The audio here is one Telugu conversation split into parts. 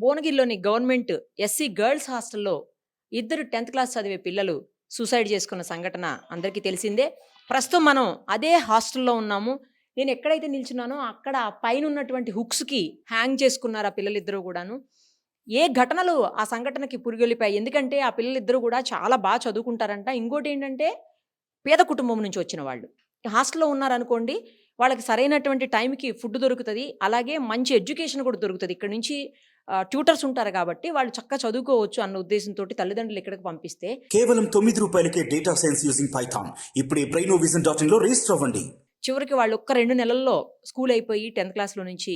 భువనగిరిలోని గవర్నమెంట్ ఎస్సీ గర్ల్స్ హాస్టల్లో ఇద్దరు టెన్త్ క్లాస్ చదివే పిల్లలు సూసైడ్ చేసుకున్న సంఘటన అందరికీ తెలిసిందే. ప్రస్తుతం మనం అదే హాస్టల్లో ఉన్నాము. నేను ఎక్కడైతే నిల్చున్నానో అక్కడ పైన ఉన్నటువంటి హుక్స్కి హ్యాంగ్ చేసుకున్నారు ఆ పిల్లలిద్దరూ కూడాను. ఏ ఘటనలు ఆ సంఘటనకి పురిగొలిపాయి ఎందుకంటే ఆ పిల్లలిద్దరూ కూడా చాలా బాగా చదువుకుంటారంట. ఇంకోటి ఏంటంటే పేద కుటుంబం నుంచి వచ్చిన వాళ్ళు. హాస్టల్లో ఉన్నారనుకోండి వాళ్ళకి సరైనటువంటి టైంకి ఫుడ్ దొరుకుతుంది. అలాగే మంచి ఎడ్యుకేషన్ కూడా దొరుకుతుంది. ఇక్కడ నుంచి ట్యూటర్స్ ఉంటారు కాబట్టి వాళ్ళు చక్కగా చదువుకోవచ్చు అన్న ఉద్దేశంతో తల్లిదండ్రులు ఇక్కడికి పంపిస్తే కేవలం తొమ్మిది రూపాయలకే డేటా సైన్స్ యూజింగ్ పైథాన్ ఇప్పుడే బ్రెయినో విజన్ డాట్ ఇన్లో రిజిస్టర్ అవ్వండి. చివరికి వాళ్ళు ఒక్క రెండు నెలల్లో స్కూల్ అయిపోయి టెన్త్ క్లాస్లో నుంచి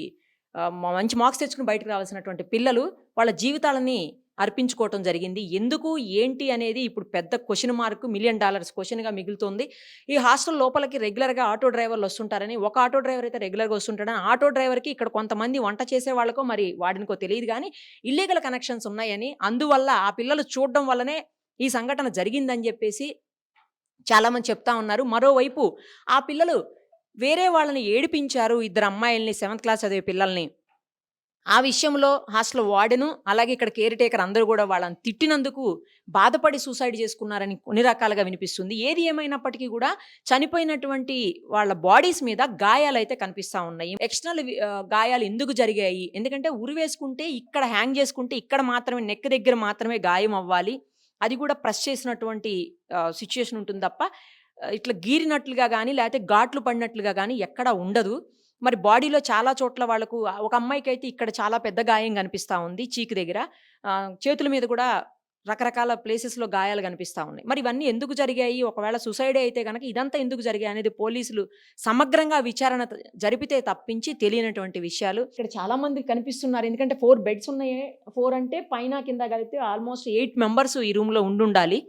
మంచి మార్క్స్ తెచ్చుకుని బయటకు రావాల్సినటువంటి పిల్లలు వాళ్ళ జీవితాలని అర్పించుకోవటం జరిగింది. ఎందుకు? ఏంటి అనేది ఇప్పుడు పెద్ద క్వశ్చన్ మార్క్ మిలియన్ డాలర్స్ క్వశ్చన్గా మిగులుతుంది. ఈ హాస్టల్ లోపలికి రెగ్యులర్గా ఆటో డ్రైవర్లు వస్తుంటారని ఒక ఆటో డ్రైవర్ అయితే రెగ్యులర్గా వస్తుంటాడని ఆటో డ్రైవర్కి ఇక్కడ కొంతమంది వంట చేసే వాళ్ళకో మరి వాడినికో తెలియదు కానీ ఇల్లీగల్ కనెక్షన్స్ ఉన్నాయని అందువల్ల ఆ పిల్లలు చూడడం వల్లనే ఈ సంఘటన జరిగిందని చెప్పేసి చాలామంది చెప్తా ఉన్నారు. మరోవైపు ఆ పిల్లలు వేరే వాళ్ళని ఏడిపించారు. ఇద్దరు అమ్మాయిల్ని సెవెంత్ క్లాస్ చదివే పిల్లల్ని. ఆ విషయంలో హాస్టల్ వార్డెను అలాగే ఇక్కడ కేర్ టేకర్ అందరూ కూడా వాళ్ళని తిట్టినందుకు బాధపడి సూసైడ్ చేసుకున్నారని కొన్ని రకాలుగా వినిపిస్తుంది. ఏది ఏమైనప్పటికీ కూడా చనిపోయినటువంటి వాళ్ళ బాడీస్ మీద గాయాలు అయితే కనిపిస్తూ ఉన్నాయి. ఎక్స్టర్నల్ గాయాలు ఎందుకు జరిగాయి? ఎందుకంటే ఉరి వేసుకుంటే ఇక్కడ హ్యాంగ్ చేసుకుంటే ఇక్కడ మాత్రమే నెక్ దగ్గర మాత్రమే గాయం అవ్వాలి. అది కూడా ప్రెస్ చేసినటువంటి సిచ్యుయేషన్ ఉంటుంది తప్ప ఇట్లా గీరినట్లుగా కానీ లేకపోతే ఘాట్లు పడినట్లుగా కానీ ఎక్కడా ఉండదు. మరి బాడీలో చాలా చోట్ల వాళ్ళకు ఒక అమ్మాయికి అయితే ఇక్కడ చాలా పెద్ద గాయం కనిపిస్తూ ఉంది చీకు దగ్గర. చేతుల మీద కూడా రకరకాల ప్లేసెస్లో గాయాలు కనిపిస్తూ ఉన్నాయి. మరి ఇవన్నీ ఎందుకు జరిగాయి? ఒకవేళ సుసైడ్ అయితే కనుక ఇదంతా ఎందుకు జరిగాయి అనేది పోలీసులు సమగ్రంగా విచారణ జరిపితే తప్పించి తెలియనటువంటి విషయాలు. ఇక్కడ చాలా మంది కనిపిస్తున్నారు. ఎందుకంటే ఫోర్ బెడ్స్ ఉన్నాయి. ఫోర్ అంటే పైన కింద కలిపితే ఆల్మోస్ట్ ఎయిట్ మెంబర్స్ ఈ రూమ్లో ఉండుండాలి.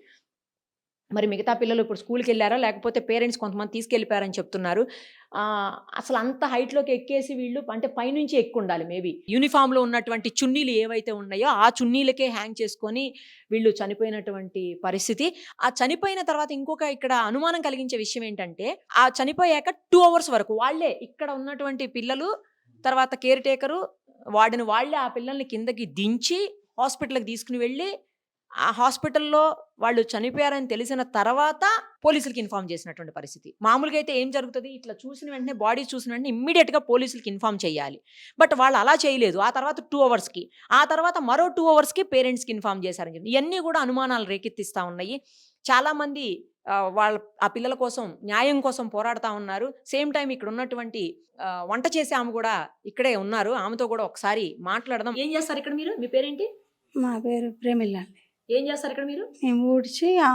మరి మిగతా పిల్లలు ఇప్పుడు స్కూల్కి వెళ్ళారా లేకపోతే పేరెంట్స్ కొంతమంది తీసుకెళ్ళిపోయారని చెప్తున్నారు. అసలు అంత హైట్లోకి ఎక్కేసి వీళ్ళు అంటే పైనుంచి ఎక్కువ ఉండాలి మేబీ. యూనిఫామ్లో ఉన్నటువంటి చున్నీలు ఏవైతే ఉన్నాయో ఆ చున్నీలకే హ్యాంగ్ చేసుకొని వీళ్ళు చనిపోయినటువంటి పరిస్థితి. ఆ చనిపోయిన తర్వాత ఇంకొక ఇక్కడ అనుమానం కలిగించే విషయం ఏంటంటే ఆ చనిపోయాక టూ అవర్స్ వరకు వాళ్ళే ఇక్కడ ఉన్నటువంటి పిల్లలు తర్వాత కేర్ టేకరు వాడిని వాళ్ళే ఆ పిల్లల్ని కిందకి దించి హాస్పిటల్కి తీసుకుని వెళ్ళి ఆ హాస్పిటల్లో వాళ్ళు చనిపోయారని తెలిసిన తర్వాత పోలీసులకి ఇన్ఫామ్ చేసినటువంటి పరిస్థితి. మామూలుగా అయితే ఏం జరుగుతుంది? ఇట్లా చూసిన వెంటనే బాడీ చూసిన వెంటనే ఇమ్మీడియట్గా పోలీసులకి ఇన్ఫామ్ చేయాలి. బట్ వాళ్ళు అలా చేయలేదు. ఆ తర్వాత టూ అవర్స్కి ఆ తర్వాత మరో టూ అవర్స్కి పేరెంట్స్కి ఇన్ఫామ్ చేశారని చెప్పి. ఇవన్నీ కూడా అనుమానాలు రేకెత్తిస్తూ ఉన్నాయి. చాలామంది వాళ్ళ ఆ పిల్లల కోసం న్యాయం కోసం పోరాడుతూ ఉన్నారు. సేమ్ టైం ఇక్కడ ఉన్నటువంటి వంట చేసే ఆమె కూడా ఇక్కడే ఉన్నారు. ఆమెతో కూడా ఒకసారి మాట్లాడదాం. ఏం చేస్తారు ఇక్కడ మీరు? మీ పేరేంటి? మా పేరు ప్రేమిల్లండి. ఏం చేస్తారు ఇక్కడ మీరు? మేము ఊడ్చి ఆ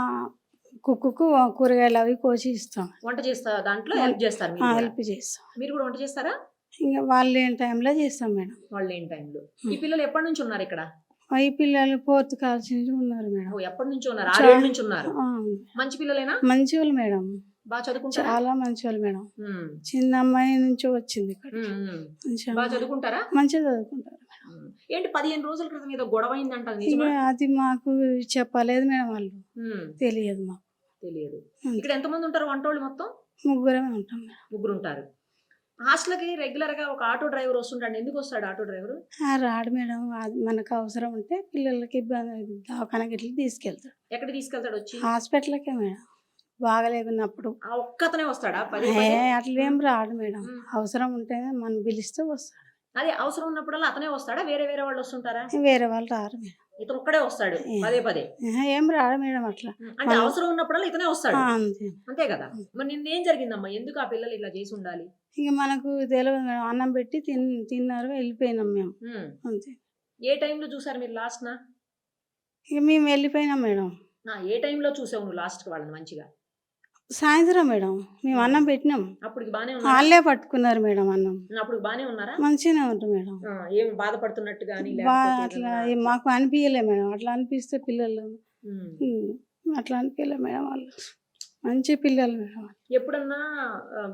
కుక్కుకు కూరగాయలు అవి కోసి ఇస్తాం. వంట చేస్తా దాంట్లో హెల్ప్ చేస్తారు మీరు ఆ, కూడా. హెల్ప్ చేస్తాం. మీరు కూడా వంట చేస్తారా? ఇంకా వాళ్ళు లేని టైంలో చేస్తాం మేడం. వాళ్ళు ఏం టైంలో. ఈ పిల్లలు ఎప్పటి నుంచి ఉన్నారు ఇక్కడ? ఈ పిల్లలు ఫోర్త్ క్లాస్ నుంచి ఉన్నారు మేడం. ఓ, ఎప్పటి నుంచి ఉన్నారు? ఆరేళ్ళ నుంచి ఉన్నారు. ఆ, మంచి పిల్లలేనా? మంచి వాళ్ళు మేడం. బాగా చదువుకుంటారా? చాలా మంచి వాళ్ళు మేడం. ఉమ్, చిన్న అమ్మాయి నుంచి వచ్చింది ఇక్కడ. ఉమ్, ఉమ్. మంచిగా బాగా చదువుకుంటారా? మంచిగా చదువుకుంటారు. ఏంటి పదిహేను రోజుల క్రితం ఏదో గొడవ అయిందంట అది ఇక నిజమా? అది మాకు చెప్పలేదు మేడం వాళ్ళు. తెలియదు మాకు. తెలియదు. ఇక్కడ ఎంతమంది ఉంటారు వంటోళ్ళు మొత్తం? ముగ్గురమే ఉంటాం ముగ్గురు ఉంటారు హాస్టల్కి రెగ్యులర్గా ఒక ఆటో డ్రైవర్ వస్తుంటాడు. ఎందుకు వస్తాడు ఆటో డ్రైవర్? రాడు మేడం. మనకు అవసరం ఉంటే పిల్లలకి ఇబ్బంది దవాఖానకి ఇట్లా తీసుకెళ్తాడు. ఎక్కడ తీసుకెళ్తాడు వచ్చి? హాస్పిటల్కే మేడం. బాగలేకున్నప్పుడు. ఒక్కతనే వస్తాడా? అట్లేం రాడు మేడం. అవసరం ఉంటేనే మనం పిలిస్తే వస్తాడు. అదే అవసరం ఉన్నప్పుడల్లా అతనే వస్తాడా? వేరే వేరే వాళ్ళు వస్తుంటారా? వేరే వాళ్ళు రారు ఇతను ఒక్కడే వస్తాడు. ఏ. పదే పదే. ఏ, ఏం రాడు మేడం అట్లా. అంటే అవసరం ఉన్నప్పుడల్లా ఇతనే వస్తాడు. అంతే. కదా? మరి నిన్నేం జరిగిందమ్మా? ఎందుకు ఆ పిల్లలు ఇలా చేసి ఉండాలి? ఇక మనకు తెలియదు మేడం. అన్నం పెట్టి తిన్ తిన్నారు వెళ్ళిపోయినాం మేము. అంతే. ఏ టైంలో చూసారు మీరు లాస్ట్ నా ఇక మేము వెళ్ళిపోయినాం మేడం. ఏ టైంలో చూసావు నువ్వు లాస్ట్ వాళ్ళని మంచిగా? సాయంత్రం మేడం. మేము అన్నం పెట్టినాం. అప్పుడు బానే ఉన్నారా? వాళ్ళే పట్టుకున్నారు మేడం అన్నం. అప్పుడు బానే ఉన్నారా? మంచిగానే ఉంటుంది మేడం. ఏం బాధపడుతున్నట్టు కానీ అట్లా మాకు అనిపించలే మేడం. అట్లా అనిపిస్తే పిల్లలు. అట్లా అనిపించలే మేడం వాళ్ళు. మంచి పిల్లలు మేడం ఎప్పుడన్నా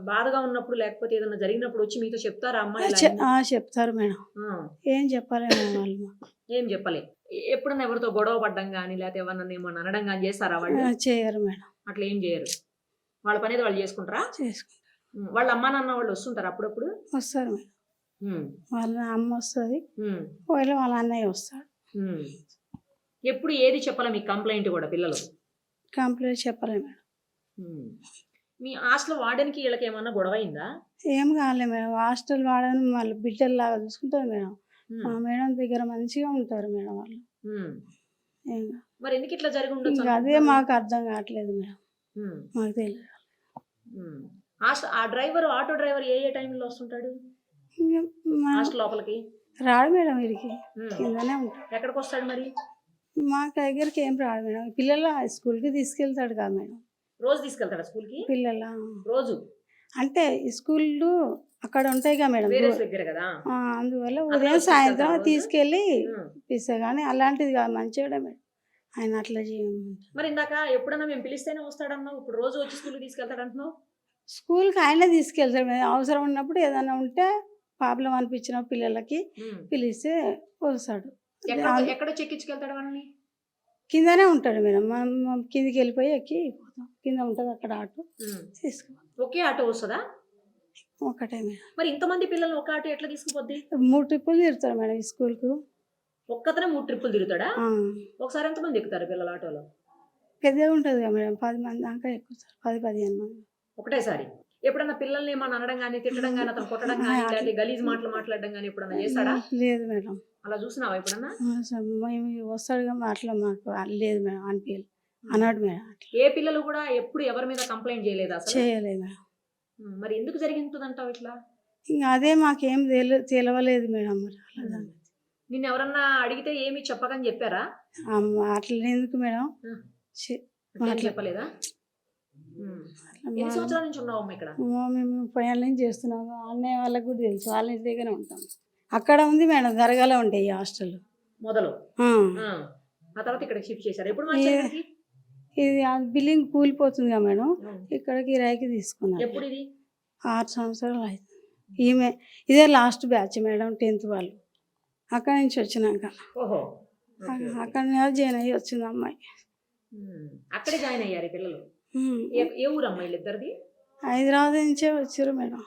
బాధగా ఉన్నప్పుడు లేకపోతే ఏదన్నా జరిగినప్పుడు వచ్చి మీతో చెప్తారా అమ్మ ఇలా చె- అయింది? ఆ, చెప్తారు మేడం. ఏం చెప్పాలి మేడం వాళ్ళు మాకు? ఏం చెప్పలే? ఎప్పుడన్నా ఎవరితో గొడవ పడ్డం కానీ లేకపోతే ఎవరన్నా ఏమన్నా అనడం కానీ చేస్తారా వాళ్ళు? చేయరు మేడం. అట్లా ఏం చేయరు? వాళ్ళ పని వాళ్ళు చేసుకుంటారా? చేసుకుంటారు. వాళ్ళ అమ్మా నాన్న వాళ్ళు వస్తుంటారు అప్పుడప్పుడు? వస్తారు మేడం వాళ్ళ అమ్మ వస్తుంది. ఒకవేళ వాళ్ళ అన్నయ్య వస్తాడు. ఎప్పుడు ఏది చెప్పాలా మీ కంప్లైంట్ కూడా పిల్లలు? కంప్లీట్ చెప్పలే మేడం. మీ హాస్టల్ వార్డెన్కి వీళ్ళకి ఏమన్నా గొడవ అయిందా? ఏం కాలే మేడం. హాస్టల్ వాడని మళ్ళీ బిడ్డల్లాగా చూసుకుంటారు మేడం. మా మేడం దగ్గర మంచిగా ఉంటారు మేడం వాళ్ళు. మరి ఎందుకు ఇట్లా జరిగి అదే? మాకు అర్థం కావట్లేదు మేడం. మాకు తెలియదు ఆ డ్రైవర్ ఆటో డ్రైవర్ ఏ ఏ టైంలో వస్తుంటాడు? హాస్టల్ లోపలికి? రాడు మేడం వీడికి. కిందనే ఉంటాడు. ఎక్కడికి వస్తాడు మరి? మా దగ్గరికి ఏం రాడు మేడం. పిల్లల స్కూల్కి తీసుకెళ్తాడు కదా మేడం. రోజు తీసుకెళ్తాడా స్కూల్కి? పిల్లల. రోజు? అంటే స్కూళ్ళు అక్కడ ఉంటాయి కదా మేడం. అందువల్ల ఉదయం సాయంత్రం? తీసుకెళ్ళి. ఇస్తా కానీ అలాంటిది కాదు. మంచిగా మేడం. ఆయన అట్లా చేయమంటారు. మరి ఇందాక ఎప్పుడన్నా మేము పిలిస్తేనే వస్తాడన్నావు? ఇప్పుడు రోజు వచ్చి స్కూల్కి తీసుకెళ్తాడు అంటున్నావు? స్కూల్కి ఆయనే తీసుకెళ్తాడు. అవసరం ఉన్నప్పుడు ఏదైనా ఉంటే ప్రాబ్లం అనిపించిన పిల్లలకి. పిలిస్తే వస్తాడు. ఎక్కడ చెక్కించుకెళ్తాడు వాళ్ళని కిందనే ఉంటాడు మేడం. మనం కిందికి వెళ్ళిపోయి ఎక్కి పోతాం. కింద ఉంటుంది అక్కడ ఆటో. తీసుకుపోతాం. ఒకే ఆటో వస్తుందా? ఒకటే మేడం. మరి ఇంతమంది పిల్లలు ఒక ఆటో ఎట్లా తీసుకుపోద్ది? మూడు ట్రిప్పులు తిరుగుతాడు మేడం ఈ స్కూల్కు. ఒక్కతనే మూడు ట్రిప్పులు తిరుగుతాడా? ఒకసారి ఎంతమంది ఎక్కుతారు పిల్లలు ఆటోలో? పెద్దగా ఉంటుంది కదా మేడం పది మంది దాకా ఎక్కుతారు పది పదిహేను మంది. ఒకటేసారి. ఎప్పుడన్నా పిల్లల్ని ఏమన్నా అనడం కానీ తిట్టడం కానీ అతను కొట్టడం కానీ గలీజ్ మాటలు మాట్లాడడం కానీ ఎప్పుడన్నా చేస్తాడా లేదు మేడం. అలా చూసినావా ఎప్పుడన్నా? మేము వస్తాడు అట్లా మాకు లేదు మేడం అనిపించలేదు అన్నాడు మేడం ఏ పిల్లలు కూడా ఎప్పుడు ఎవరి మీద కంప్లైంట్ చేయలేదు అసలు? చేయలేదు మేడం. మరి ఎందుకు జరిగింటుందంటావు ఇట్లా? ఇంకా అదే మాకేం తెలి తెలవలేదు మేడం మరి దాన్ని. నిన్ను ఎవరన్నా అడిగితే ఏమి చెప్పకని చెప్పారా? ఎందుకు మేడం? చెప్పలేదా? ఎన్ని మా- సంవత్సరాల నుంచి ఉన్నావు అమ్మ ఇక్కడ? అమ్మో, మేము పైన నుంచి చేస్తున్నాము అన్నయ్య వాళ్ళకి కూడా తెలుసు. వాళ్ళ ఇంటి దగ్గర ఉంటాం. అక్కడ ఉంది మేడం దరగాలో ఉంటాయి ఈ హాస్టల్. మొదలు. ఆ. తర్వాత ఇక్కడ షిఫ్ట్ చేశారు? ఎప్పుడు మార్చారు ఏ- ఇక్కడికి? ఇది ఆ బిల్డింగ్ కూలిపోతుంది కదా మేడం. ఉమ్. ఇక్కడ కిరాయికి తీసుకున్నాం ఎప్పుడు ఇది? ఆరు సంవత్సరాలు అవుతుంది ఈమె ఇదే లాస్ట్ బ్యాచ్ మేడం టెన్త్ వాళ్ళు. అక్కడి నుంచి వచ్చినాక. అక్కడ జాయిన్ అయ్యి వచ్చింది అమ్మాయి. అక్కడే జాయిన్ అయ్యారు పిల్లలు. ఏ ఊరు అమ్మాయిలు ఇద్దరిది హైదరాబాద్ నుంచే వచ్చారు మేడం.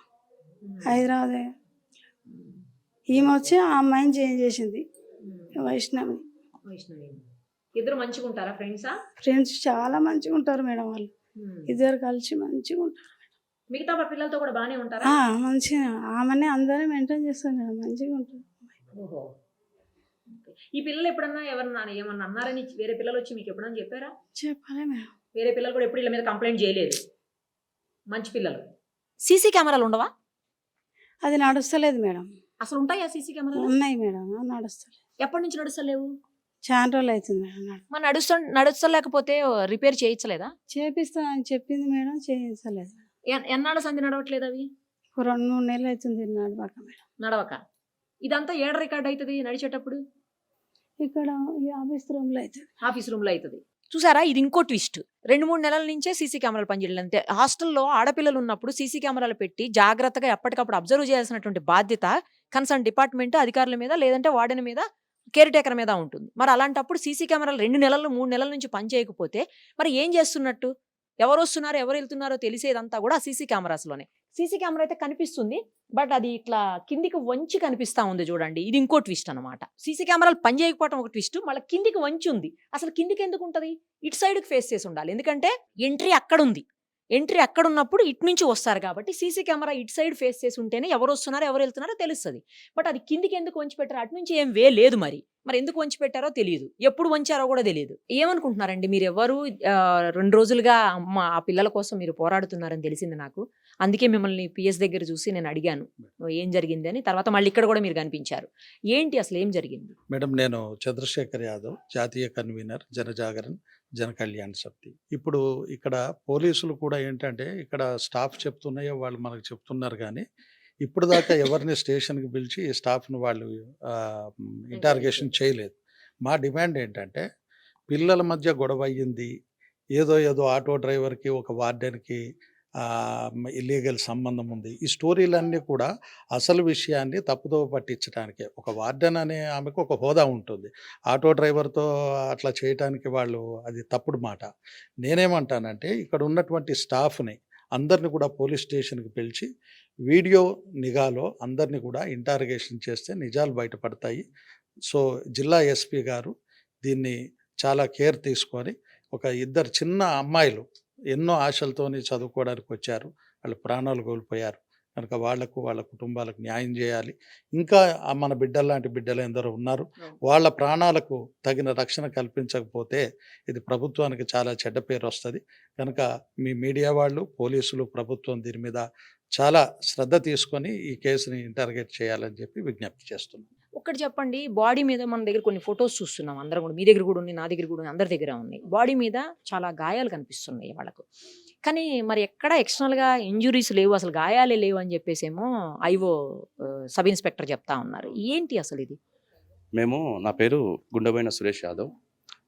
హైదరాబాద్. ఈమె వచ్చి ఆ అమ్మాయిని చేంజ్ చేసింది. వైష్ణవి. వైష్ణవి. ఇద్దరు మంచిగా ఉంటారా ఫ్రెండ్సా? ఫ్రెండ్స్ చాలా మంచిగా ఉంటారు మేడం వాళ్ళు. ఇద్దరు కలిసి మంచిగా ఉంటారు మిగతా పిల్లలతో కూడా బాగానే ఉంటారా? మంచిగా ఆమెనే అందరూ మెయింటైన్ చేస్తారు మేడం మంచిగా ఉంటారు. ఓహో. ఈ పిల్లలు ఎప్పుడన్నా ఎవరన్నా ఏమన్నా అన్నారని వేరే పిల్లలు వచ్చి మీకు ఎప్పుడన్నా చెప్పారా? చెప్పాలి మేడం వేరే పిల్లలు కూడా ఎప్పుడు వీళ్ళ మీద కంప్లైంట్ చేయలేదు. మంచి పిల్లలు. సీసీ కెమెరాలు ఉండవా? అది నడుస్తలేదు మేడం. అసలు ఉంటాయా సీసీ కెమెరాలు? ఉన్నాయి మేడం నడుస్తలేదు ఎప్పటి నుంచి నడుస్తలేవు? చాలా రోజులు అవుతుంది మేడం నడు మరి నడుస్తా నడుస్తలేకపోతే రిపేర్ చేయించలేదా? చేపిస్తానని చెప్పింది మేడం చేయించలేదు. ఎన్- ఎన్నాళ్ళ సంధి నడవట్లేదు అవి? ఒక రెండు మూడు నెలలు అవుతుంది నడవక మేడం. నడవక. ఇదంతా ఏడ రికార్డ్ అవుతుంది నడిచేటప్పుడు? ఇక్కడ ఆఫీస్ రూమ్లో అవుతుంది ఆఫీస్ రూమ్లో అవుతుంది చూసారా? ఇది ఇంకో ట్విస్ట్. రెండు మూడు నెలల నుంచే సీసీ కెమెరాలు పనిచేయలేదు అంతే హాస్టల్లో ఆడపిల్లలు ఉన్నప్పుడు సీసీ కెమెరాలు పెట్టి జాగ్రత్తగా ఎప్పటికప్పుడు అబ్జర్వ్ చేయాల్సినటువంటి బాధ్యత కన్సర్న్ డిపార్ట్మెంట్ అధికారుల మీద లేదంటే వార్డెన్ మీద కేర్ టేకర్ మీద ఉంటుంది. మరి అలాంటప్పుడు సీసీ కెమెరాలు రెండు నెలలు మూడు నెలల నుంచి పనిచేయకపోతే మరి ఏం చేస్తున్నట్టు? ఎవరు వస్తున్నారో ఎవరు వెళ్తున్నారో తెలిసేదంతా కూడా సీసీ కెమెరాస్లోనే. సీసీ కెమెరా అయితే కనిపిస్తుంది. బట్ అది ఇట్లా కిందికి వంచి కనిపిస్తా ఉంది చూడండి. ఇది ఇంకో ట్విస్ట్ అనమాట సీసీ కెమెరాలు పనిచేయకపోవడం ఒక ట్విస్ట్. మళ్ళీ కిందికి వంచి ఉంది. అసలు కిందికి ఎందుకు ఉంటుంది? ఇటు సైడ్కి ఫేస్ చేసి ఉండాలి. ఎందుకంటే ఎంట్రీ అక్కడ ఉంది ఎంట్రీ అక్కడ ఉన్నప్పుడు ఇటు నుంచి వస్తారు కాబట్టి సీసీ కెమెరా ఇటు సైడ్ ఫేస్ చేసి ఉంటేనే ఎవరు వస్తున్నారో ఎవరు వెళ్తున్నారో తెలుస్తుంది. బట్ అది కిందికి ఎందుకు వంచి పెట్టారో? అటు నుంచి ఏం వే లేదు మరి. మరి ఎందుకు వంచి పెట్టారో తెలియదు. ఎప్పుడు వంచారో కూడా తెలియదు. ఏమనుకుంటున్నారండి మీరు ఎవరు రెండు రోజులుగా మా ఆ పిల్లల కోసం మీరు పోరాడుతున్నారని తెలిసింది నాకు. అందుకే మిమ్మల్ని పిఎస్ దగ్గర చూసి నేను అడిగాను ఏం జరిగింది? అని. తర్వాత మళ్ళీ ఇక్కడ కూడా మీరు కనిపించారు. ఏంటి అసలు ఏం జరిగింది? మేడం నేను చంద్రశేఖర్ యాదవ్ జాతీయ కన్వీనర్ జనజాగరణ్ జన కళ్యాణ్ సమితి ఇప్పుడు ఇక్కడ పోలీసులు కూడా ఏంటంటే ఇక్కడ స్టాఫ్ చెప్తున్నాయో వాళ్ళు మనకు చెప్తున్నారు కానీ ఇప్పుడు దాకా ఎవరిని స్టేషన్కి పిలిచి ఈ స్టాఫ్ను వాళ్ళు ఇంటార్గేషన్ చేయలేదు. మా డిమాండ్ ఏంటంటే పిల్లల మధ్య గొడవ అయ్యింది. ఏదో ఏదో ఆటో డ్రైవర్కి ఒక వార్డెన్కి ఇల్లీగల్ సంబంధం ఉంది. ఈ స్టోరీలన్నీ కూడా అసలు విషయాన్ని తప్పుదోవ పట్టించడానికే ఒక వార్డెన్ అనే ఆమెకు ఒక హోదా ఉంటుంది. ఆటో డ్రైవర్తో అట్లా చేయటానికి వాళ్ళు అది తప్పుడు మాట. నేనేమంటానంటే ఇక్కడ ఉన్నటువంటి స్టాఫ్ని అందరిని కూడా పోలీస్ స్టేషన్కి పిలిచి వీడియో నిఘాలో అందరిని కూడా ఇంటారగేషన్ చేస్తే నిజాలు బయటపడతాయి. సో జిల్లా ఎస్పీ గారు దీన్ని చాలా కేర్ తీసుకొని ఒక ఇద్దరు చిన్న అమ్మాయిలు ఎన్నో ఆశలతోని చదువుకోవడానికి వచ్చారు వాళ్ళు ప్రాణాలు కోల్పోయారు. కనుక వాళ్ళకు వాళ్ళ కుటుంబాలకు న్యాయం చేయాలి. ఇంకా మన బిడ్డలు లాంటి బిడ్డలు ఎందరో ఉన్నారు. వాళ్ళ ప్రాణాలకు తగిన రక్షణ కల్పించకపోతే ఇది ప్రభుత్వానికి చాలా చెడ్డ పేరు వస్తుంది. కనుక మీ మీడియా వాళ్ళు పోలీసులు ప్రభుత్వం దీని మీద చాలా శ్రద్ధ తీసుకొని ఈ కేసుని ఇంటర్గేట్ చేయాలని చెప్పి విజ్ఞప్తి చేస్తున్నాం. ఒక్కటి చెప్పండి బాడీ మీద మన దగ్గర కొన్ని ఫొటోస్ చూస్తున్నాం అందరం కూడా. మీ దగ్గర కూడా ఉన్నాయి నా దగ్గర కూడా ఉన్నాయి అందరి దగ్గర ఉన్నాయి. బాడీ మీద చాలా గాయాలు కనిపిస్తున్నాయి వాళ్ళకు. కానీ మరి ఎక్కడ ఎక్స్టర్నల్గా ఇంజురీస్ లేవు అసలు గాయాలే లేవు అని చెప్పేసేమో ఐవో సబ్ ఇన్స్పెక్టర్ చెప్తా ఉన్నారు. ఏంటి అసలు ఇది? మేము నా పేరు గుండబైన సురేష్ యాదవ్.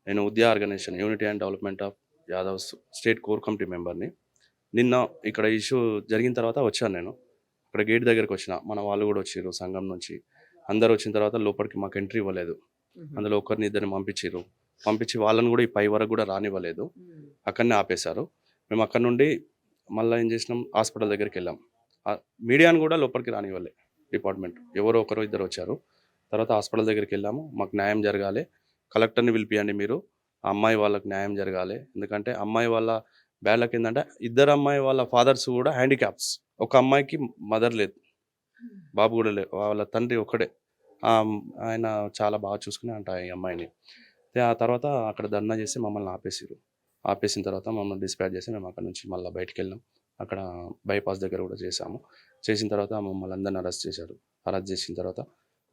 నేను ఉద్యా organization unity and development of Yadav state core committee మెంబర్ని. నిన్న ఇక్కడ ఇష్యూ జరిగిన తర్వాత వచ్చాను నేను. ఇక్కడ గేట్ దగ్గరికి వచ్చిన. మన వాళ్ళు కూడా వచ్చారు సంఘం నుంచి. అందరు వచ్చిన తర్వాత లోపలికి మాకు ఎంట్రీ ఇవ్వలేదు. అందులో ఒకరిని ఇద్దరిని పంపించారు పంపించి వాళ్ళని కూడా ఈ పై వరకు కూడా రానివ్వలేదు. అక్కడనే ఆపేశారు. మేము అక్కడ నుండి మళ్ళీ ఏం చేసినాం? హాస్పిటల్ దగ్గరికి వెళ్ళాం. మీడియాని కూడా లోపలికి రానివ్వలే డిపార్ట్మెంట్. ఎవరో ఒకరు ఇద్దరు వచ్చారు. తర్వాత హాస్పిటల్ దగ్గరికి వెళ్ళాము. మాకు న్యాయం జరగాలి. కలెక్టర్ని పిలిపియండి మీరు. ఆ అమ్మాయి వాళ్ళకి న్యాయం జరగాలి. ఎందుకంటే అమ్మాయి వాళ్ళ బ్యాడ్లకి ఏంటంటే ఇద్దరు అమ్మాయి వాళ్ళ ఫాదర్స్ కూడా హ్యాండిక్యాప్స్. ఒక అమ్మాయికి మదర్ లేదు. బాబు కూడా లే వాళ్ళ తండ్రి ఒక్కడే. ఆయన చాలా బాగా చూసుకుని అంట ఈ అమ్మాయిని. ఆ తర్వాత అక్కడ ధర్నా చేసి మమ్మల్ని ఆపేసారు ఆపేసిన తర్వాత మమ్మల్ని డిస్పాచ్ చేసి మేము అక్కడ నుంచి మళ్ళీ బయటికి వెళ్ళాం. అక్కడ బైపాస్ దగ్గర కూడా చేసాము చేసిన తర్వాత మమ్మల్ని అందరిని అరెస్ట్ చేశారు. అరెస్ట్ చేసిన తర్వాత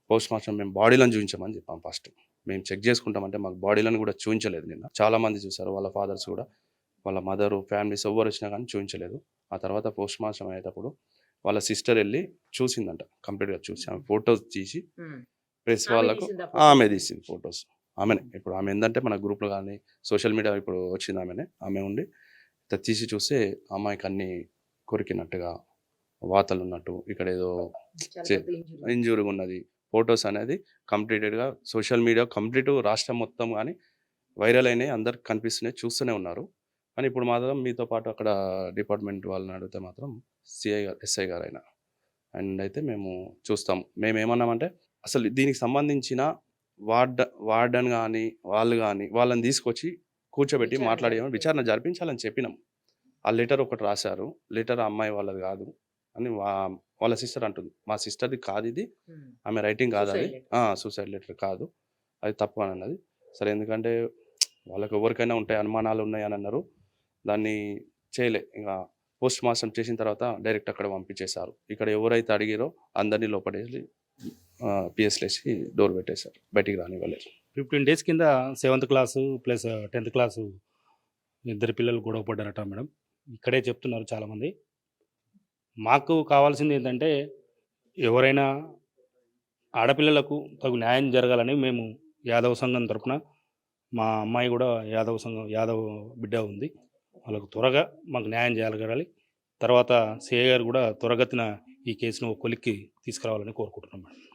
పోస్ట్ మార్టం మేము బాడీలను చూపించామని చెప్పాం ఫస్ట్. మేము చెక్ చేసుకుంటామంటే మాకు బాడీలను కూడా చూపించలేదు నిన్న. చాలా మంది చూసారు వాళ్ళ ఫాదర్స్ కూడా. వాళ్ళ మదరు ఫ్యామిలీస్ ఎవరు వచ్చినా కానీ చూపించలేదు. ఆ తర్వాత పోస్ట్ మార్టం అయ్యేటప్పుడు వాళ్ళ సిస్టర్ వెళ్ళి చూసిందంట. కంప్లీట్గా చూసి ఆమె ఫొటోస్ తీసి ప్రెస్ వాళ్ళకు ఆమె తీసింది ఫొటోస్ ఆమెనే. ఇప్పుడు ఆమె ఏంటంటే మన గ్రూప్లో కానీ సోషల్ మీడియా ఇప్పుడు వచ్చింది ఆమెనే. ఆమె ఉండి తీసి చూస్తే అమ్మాయికి అన్ని కొరికినట్టుగా వాతలు ఉన్నట్టు ఇక్కడ ఏదో ఇంజూరీగా ఉన్నది. ఫొటోస్ అనేది కంప్లీటెడ్గా సోషల్ మీడియా కంప్లీట్ రాష్ట్రం మొత్తం కానీ వైరల్ అయినాయి. అందరికి కనిపిస్తున్నాయి చూస్తూనే ఉన్నారు. కానీ ఇప్పుడు మాత్రం మీతో పాటు అక్కడ డిపార్ట్మెంట్ వాళ్ళని అడిగితే మాత్రం సిఐ గారు ఎస్ఐ గారు అయినా అండ్ అయితే మేము చూస్తాం. మేము ఏమన్నామంటే అసలు దీనికి సంబంధించిన వార్డ వార్డన్ కానీ వాళ్ళు కానీ వాళ్ళని తీసుకొచ్చి కూర్చోబెట్టి మాట్లాడేమని విచారణ జరిపించాలని చెప్పినాం. ఆ లెటర్ ఒకటి రాశారు. లెటర్ అమ్మాయి వాళ్ళది కాదు అని వాళ్ళ సిస్టర్ అంటుంది. మా సిస్టర్ది కాదు ఇది. ఆమె రైటింగ్ కాదు అది. సూసైడ్ లెటర్ కాదు. అది తప్పు అని అన్నది. సరే ఎందుకంటే వాళ్ళకి ఎవరికైనా ఉంటాయి అనుమానాలు ఉన్నాయి అని అన్నారు. దాన్ని చేయలే. ఇంకా పోస్ట్ మార్టం చేసిన తర్వాత డైరెక్ట్ అక్కడ పంపించేశారు. ఇక్కడ ఎవరైతే అడిగారో అందరినీ లోపడేసి పిఎస్లేసి డోర్ పెట్టేశారు. బయటికి రానివ్వలేదు. ఫిఫ్టీన్ డేస్ కింద seventh class plus tenth class ఇద్దరు పిల్లలు గొడవ పడ్డారట మేడం. ఇక్కడే చెప్తున్నారు చాలామంది. మాకు కావాల్సింది ఏంటంటే ఎవరైనా ఆడపిల్లలకు తగు న్యాయం జరగాలని మేము యాదవ సంఘం తరపున మా అమ్మాయి కూడా యాదవ సంఘం యాదవ్ బిడ్డ ఉంది. వాళ్ళకు త్వరగా మాకు న్యాయం చేయగలగాలి తర్వాత సిఐ గారు కూడా త్వరగతిన ఈ కేసును ఒక కొలిక్కి తీసుకురావాలని కోరుకుంటున్నాం మేడం.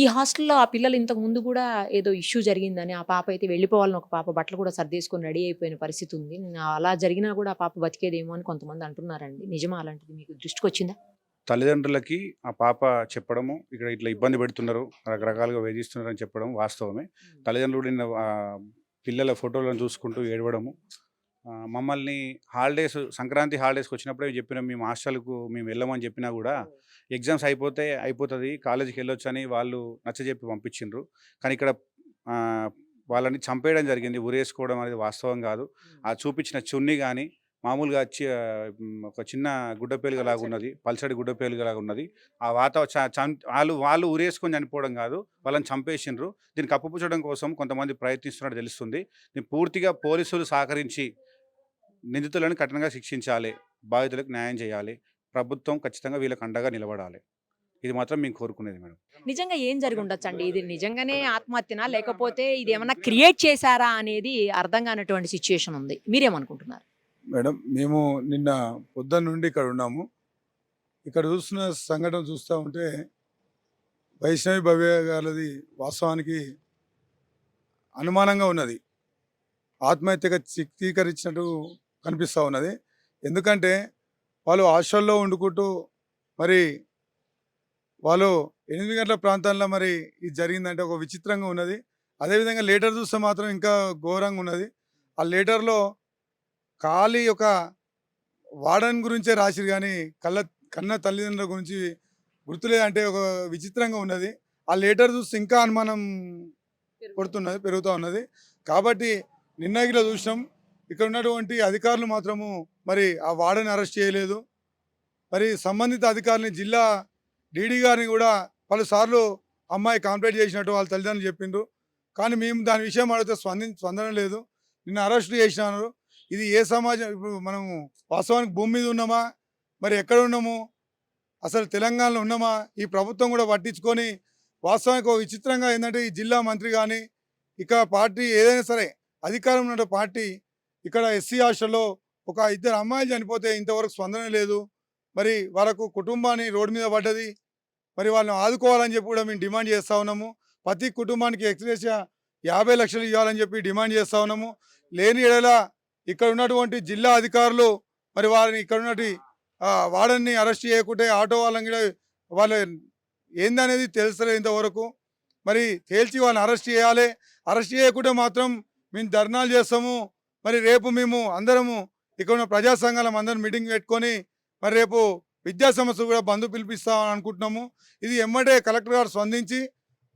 ఈ హాస్టల్లో ఆ పిల్లలు ఇంతకు ముందు కూడా ఏదో ఇష్యూ జరిగిందని ఆ పాప అయితే వెళ్ళిపోవాలని ఒక పాప బట్టలు కూడా సర్దేసుకొని రెడీ అయిపోయిన పరిస్థితి ఉంది. అలా జరిగినా కూడా ఆ పాప బతికేదేమో అని కొంతమంది అంటున్నారండి. నిజమా అలాంటిది మీకు దృష్టికి వచ్చిందా? తల్లిదండ్రులకి ఆ పాప చెప్పడము ఇక్కడ ఇట్లా ఇబ్బంది పెడుతున్నారు రకరకాలుగా వేధిస్తున్నారు అని చెప్పడం వాస్తవమే తల్లిదండ్రులు పిల్లల ఫోటోలను చూసుకుంటూ ఏడవడము మమ్మల్ని హాలిడేస్ సంక్రాంతి హాలిడేస్కి వచ్చినప్పుడే చెప్పినాం మేము హాస్టల్కు మేము వెళ్ళమని చెప్పినా కూడా ఎగ్జామ్స్ అయిపోతే అయిపోతుంది కాలేజీకి వెళ్ళొచ్చు అని వాళ్ళు నచ్చజెప్పి పంపించిండ్రు. కానీ ఇక్కడ వాళ్ళని చంపేయడం జరిగింది ఉరేసుకోవడం అనేది వాస్తవం కాదు. ఆ చూపించిన చున్నీ కానీ మామూలుగా ఒక చిన్న గుడ్డపేలుగా లాగా ఉన్నది పల్సడి గుడ్డపేలుగా లాగా ఉన్నది. ఆ వాతావరణం వాళ్ళు వాళ్ళు ఉరేసుకొని చనిపోవడం కాదు వాళ్ళని చంపేసిండ్రు. దీన్ని కప్పుపుచ్చడం కోసం కొంతమంది ప్రయత్నిస్తున్నట్టు తెలుస్తుంది. దీన్ని పూర్తిగా పోలీసులు సహకరించి నిందితులను కఠినంగా శిక్షించాలి బాధితులకు న్యాయం చేయాలి ప్రభుత్వం ఖచ్చితంగా వీళ్ళకి అండగా నిలబడాలి. ఇది మాత్రం మేము కోరుకునేది మేడం. నిజంగా ఏం జరిగి ఉండొచ్చు అండి ఇది నిజంగానే ఆత్మహత్యనా? లేకపోతే ఇది ఏమన్నా క్రియేట్ చేశారా అనేది అర్థం కానటువంటి సిచ్యుయేషన్ ఉంది. మీరేమనుకుంటున్నారు? మేడం మేము నిన్న పొద్దున్న నుండి ఇక్కడ ఉన్నాము. ఇక్కడ చూస్తున్న సంఘటన చూస్తూ ఉంటే వైష్ణవి భవ్య గారిది వాస్తవానికి అనుమానంగా ఉన్నది. ఆత్మహత్యగా చిత్రీకరించినట్టు కనిపిస్తూ ఉన్నది. ఎందుకంటే వాళ్ళు హాస్టల్లో వండుకుంటూ మరి వాళ్ళు ఎనిమిది గంటల ప్రాంతాల్లో మరి ఇది జరిగిందంటే ఒక విచిత్రంగా ఉన్నది. అదేవిధంగా లేటర్ చూస్తే మాత్రం ఇంకా ఘోరంగా ఉన్నది. ఆ లేటర్లో ఖాళీ ఒక వాడని గురించే రాసిరు కానీ కళ్ళ కన్న తల్లిదండ్రుల గురించి గుర్తులేదంటే ఒక విచిత్రంగా ఉన్నది. ఆ లేటర్ చూస్తే ఇంకా అనుమానం కొడుతున్నది పెరుగుతూ ఉన్నది. కాబట్టి నిన్నగిలో చూసినాం. ఇక్కడ ఉన్నటువంటి అధికారులు మాత్రము మరి ఆ వాడని అరెస్ట్ చేయలేదు. మరి సంబంధిత అధికారులని జిల్లా డీడీ గారిని కూడా పలుసార్లు అమ్మాయి కాంప్లైంట్ చేసినట్టు వాళ్ళ తల్లిదండ్రులు చెప్పిండ్రు. కానీ మేము దాని విషయం అడిగితే స్పంది స్పందన లేదు. నిన్న అరెస్ట్ చేసినారు. ఇది ఏ సమాజం ఇప్పుడు మనము వాస్తవానికి భూమి మీద ఉన్నామా? మరి ఎక్కడ ఉన్నాము? అసలు తెలంగాణలో ఉన్నామా? ఈ ప్రభుత్వం కూడా పట్టించుకొని వాస్తవానికి ఒక విచిత్రంగా ఏంటంటే ఈ జిల్లా మంత్రి కానీ ఇక పార్టీ ఏదైనా సరే అధికారం ఉన్న పార్టీ ఇక్కడ ఎస్సీ హాస్టల్లో ఒక ఇద్దరు అమ్మాయిలు చనిపోతే ఇంతవరకు స్పందన లేదు. మరి వాళ్ళకు కుటుంబాన్ని రోడ్డు మీద పడ్డది. మరి వాళ్ళని ఆదుకోవాలని చెప్పి కూడా మేము డిమాండ్ చేస్తూ ఉన్నాము. ప్రతి కుటుంబానికి ఎక్స్ప్రెస్ యాభై లక్షలు ఇవ్వాలని చెప్పి డిమాండ్ చేస్తూ ఉన్నాము. లేని ఎడల ఇక్కడ ఉన్నటువంటి జిల్లా అధికారులు మరి వారిని ఇక్కడ ఉన్నటి వాడని అరెస్ట్ చేయకుంటే ఆటో వాళ్ళని కూడా వాళ్ళ ఏందనేది తెలుస్తలేదు ఇంతవరకు. మరి తేల్చి వాళ్ళని అరెస్ట్ చేయాలి. అరెస్ట్ చేయకుంటే మాత్రం మేము ధర్నాలు చేస్తాము. మరి రేపు మేము అందరము ఇక్కడ ఉన్న ప్రజా సంఘాలం అందరం మీటింగ్ పెట్టుకొని మరి రేపు విద్యా సంస్థలు కూడా బంధు పిలిపిస్తామని అనుకుంటున్నాము. ఇది ఎమ్మటే కలెక్టర్ గారు స్పందించి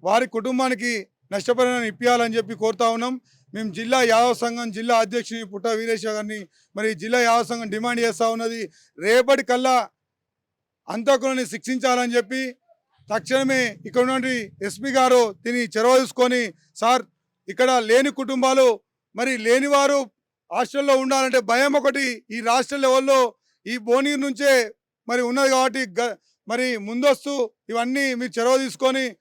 వారి కుటుంబానికి నష్టపరిహారం ఇప్పించాలని చెప్పి కోరుతా ఉన్నాం. మేము జిల్లా యాదవ సంఘం జిల్లా అధ్యక్షుని పుట్ట వీరేశ్వర గారిని మరి జిల్లా యాదవ సంఘం డిమాండ్ చేస్తూ ఉన్నది. రేపటి కల్లా అంతకులని శిక్షించాలని చెప్పి తక్షణమే ఇక్కడ ఉన్నటువంటి ఎస్పీ గారు దీన్ని చొరవ తీసుకొని సార్ ఇక్కడ లేని కుటుంబాలు మరి లేనివారు హాస్టల్లో ఉండాలంటే భయం ఒకటి. ఈ రాష్ట్ర లెవెల్లో ఈ బోనీర్ నుంచే మరి ఉన్నది కాబట్టి గ- మరి ముందస్తు ఇవన్నీ మీరు చొరవ తీసుకొని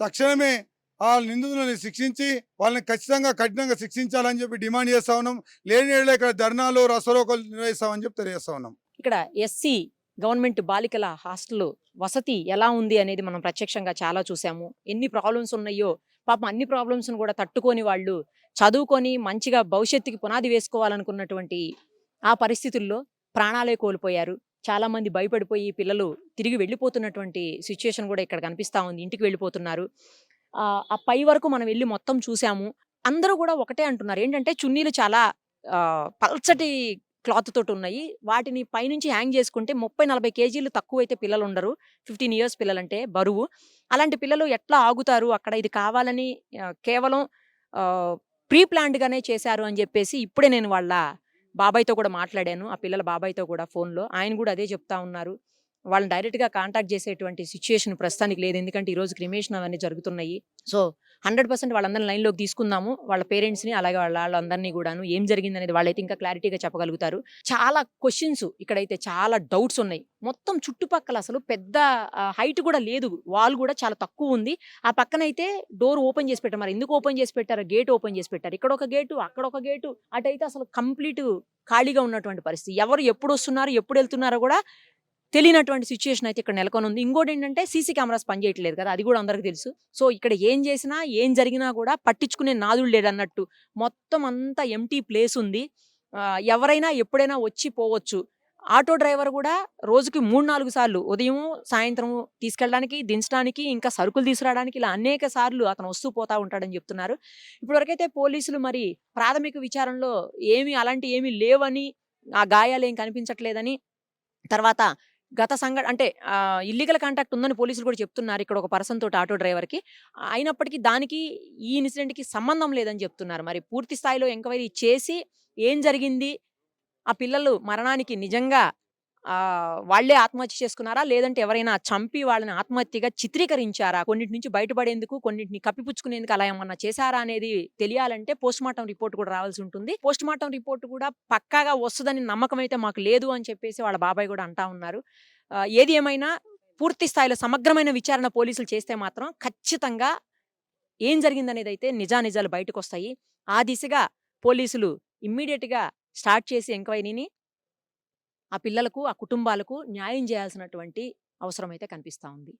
తక్షణమే ఆ నిందితులను శిక్షించి వాళ్ళని ఖచ్చితంగా కఠినంగా శిక్షించాలని చెప్పి డిమాండ్ చేస్తా ఉన్నాం. లేని ఇక్కడ ధర్నాలు రసరోకలు నిర్వహిస్తామని చెప్పి తెలియజేస్తా ఉన్నాం. ఇక్కడ ఎస్సీ గవర్నమెంట్ బాలికల హాస్టల్ వసతి ఎలా ఉంది అనేది మనం ప్రత్యక్షంగా చాలా చూసాము. ఎన్ని ప్రాబ్లమ్స్ ఉన్నాయో పాపం అన్ని ప్రాబ్లమ్స్ను కూడా తట్టుకొని వాళ్ళు చదువుకొని మంచిగా భవిష్యత్తుకి పునాది వేసుకోవాలనుకున్నటువంటి ఆ పరిస్థితుల్లో ప్రాణాలే కోల్పోయారు. చాలామంది భయపడిపోయి పిల్లలు తిరిగి వెళ్ళిపోతున్నటువంటి సిచ్యుయేషన్ కూడా ఇక్కడ కనిపిస్తా ఉంది. ఇంటికి వెళ్ళిపోతున్నారు. ఆ, పై వరకు మనం వెళ్ళి మొత్తం చూసాము. అందరూ కూడా ఒకటే అంటున్నారు. ఏంటంటే చున్నీలు చాలా పల్చటి క్లాత్ తోటి ఉన్నాయి వాటిని పైనుంచి హ్యాంగ్ చేసుకుంటే ముప్పై నలభై కేజీలు తక్కువ అయితే పిల్లలు ఉండరు ఫిఫ్టీన్ ఇయర్స్ పిల్లలంటే బరువు. అలాంటి పిల్లలు ఎట్లా ఆగుతారు? అక్కడ ఇది కావాలని కేవలం ప్రీ ప్లాన్డ్గానే చేశారు అని చెప్పేసి ఇప్పుడే నేను వాళ్ళ బాబాయ్తో కూడా మాట్లాడాను. ఆ పిల్లల బాబాయ్తో కూడా ఫోన్లో. ఆయన కూడా అదే చెప్తా ఉన్నారు. వాళ్ళని డైరెక్ట్గా కాంటాక్ట్ చేసేటువంటి సిచ్యుయేషన్ ప్రస్తుతానికి లేదు. ఎందుకంటే ఈరోజు క్రిమేషన్ అవన్నీ జరుగుతున్నాయి. సో హండ్రెడ్ పర్సెంట్ వాళ్ళందరినీ లైన్లోకి తీసుకుందాము. వాళ్ళ పేరెంట్స్ని అలాగే వాళ్ళ వాళ్ళందరినీ కూడాను ఏం జరిగింది అనేది వాళ్ళైతే ఇంకా క్లారిటీగా చెప్పగలుగుతారు. చాలా క్వశ్చన్స్ ఇక్కడైతే చాలా డౌట్స్ ఉన్నాయి. మొత్తం చుట్టుపక్కల అసలు పెద్ద హైట్ కూడా లేదు. వాల్ కూడా చాలా తక్కువ ఉంది. ఆ పక్కనైతే డోర్ ఓపెన్ చేసి పెట్టారు. మరి ఎందుకు ఓపెన్ చేసి పెట్టారు? గేట్ ఓపెన్ చేసి పెట్టారు. ఇక్కడ ఒక గేటు అక్కడ ఒక గేటు. అటైతే అసలు కంప్లీట్ ఖాళీగా ఉన్నటువంటి పరిస్థితి. ఎవరు ఎప్పుడు వస్తున్నారు ఎప్పుడు వెళ్తున్నారో కూడా తెలియనటువంటి సిచ్యుయేషన్ అయితే ఇక్కడ నెలకొని ఉంది ఇంకోటి ఏంటంటే సీసీ కెమెరాస్ పనిచేయట్లేదు కదా అది కూడా అందరికి తెలుసు. సో ఇక్కడ ఏం చేసినా ఏం జరిగినా కూడా పట్టించుకునే నాదుడు లేడు అన్నట్టు మొత్తం అంతా ఎంటీ ప్లేస్ ఉంది. ఎవరైనా ఎప్పుడైనా వచ్చి పోవచ్చు. ఆటో డ్రైవర్ కూడా రోజుకి మూడు నాలుగు సార్లు ఉదయం సాయంత్రం తీసుకెళ్ళడానికి దించడానికి ఇంకా సరుకులు తీసుకురావడానికి ఇలా అనేక సార్లు అతను వస్తూ పోతా ఉంటాడని చెప్తున్నారు. ఇప్పటివరకైతే పోలీసులు మరి ప్రాథమిక విచారణలో ఏమి అలాంటి ఏమీ లేవని ఆ గాయాలు ఏం కనిపించట్లేదని తర్వాత గత సంఘ అంటే ఇల్లీగల్ కాంటాక్ట్ ఉందని పోలీసులు కూడా చెప్తున్నారు ఇక్కడ ఒక పర్సన్ తోటి ఆటో డ్రైవర్కి. అయినప్పటికీ దానికి ఈ ఇన్సిడెంట్కి సంబంధం లేదని చెప్తున్నారు. మరి పూర్తి స్థాయిలో ఎంక్వైరీ చేసి ఏం జరిగింది? ఆ పిల్లలు మరణానికి నిజంగా వాళ్ళే వాళ్ళే ఆత్మహత్య చేసుకున్నారా? లేదంటే ఎవరైనా చంపి వాళ్ళని ఆత్మహత్యగా చిత్రీకరించారా? కొన్నిటి నుంచి బయటపడేందుకు కొన్నిటిని కప్పిపుచ్చుకునేందుకు అలా ఏమన్నా చేశారా అనేది తెలియాలంటే పోస్ట్ మార్టం రిపోర్ట్ కూడా రావాల్సి ఉంటుంది. పోస్ట్ మార్టం రిపోర్ట్ కూడా పక్కాగా వస్తుందని నమ్మకం అయితే మాకు లేదు అని చెప్పేసి వాళ్ళ బాబాయ్ కూడా అంటా ఉన్నారు. ఏది ఏమైనా పూర్తి స్థాయిలో సమగ్రమైన విచారణ పోలీసులు చేస్తే మాత్రం ఖచ్చితంగా ఏం జరిగిందనేది అయితే నిజానిజాలు బయటకు వస్తాయి ఆ దిశగా పోలీసులు ఇమ్మీడియట్గా స్టార్ట్ చేసి ఎంక్వైరీని ఆ పిల్లలకు ఆ కుటుంబాలకు న్యాయం చేయాల్సినటువంటి అవసరం అయితే కనిపిస్తా ఉంది.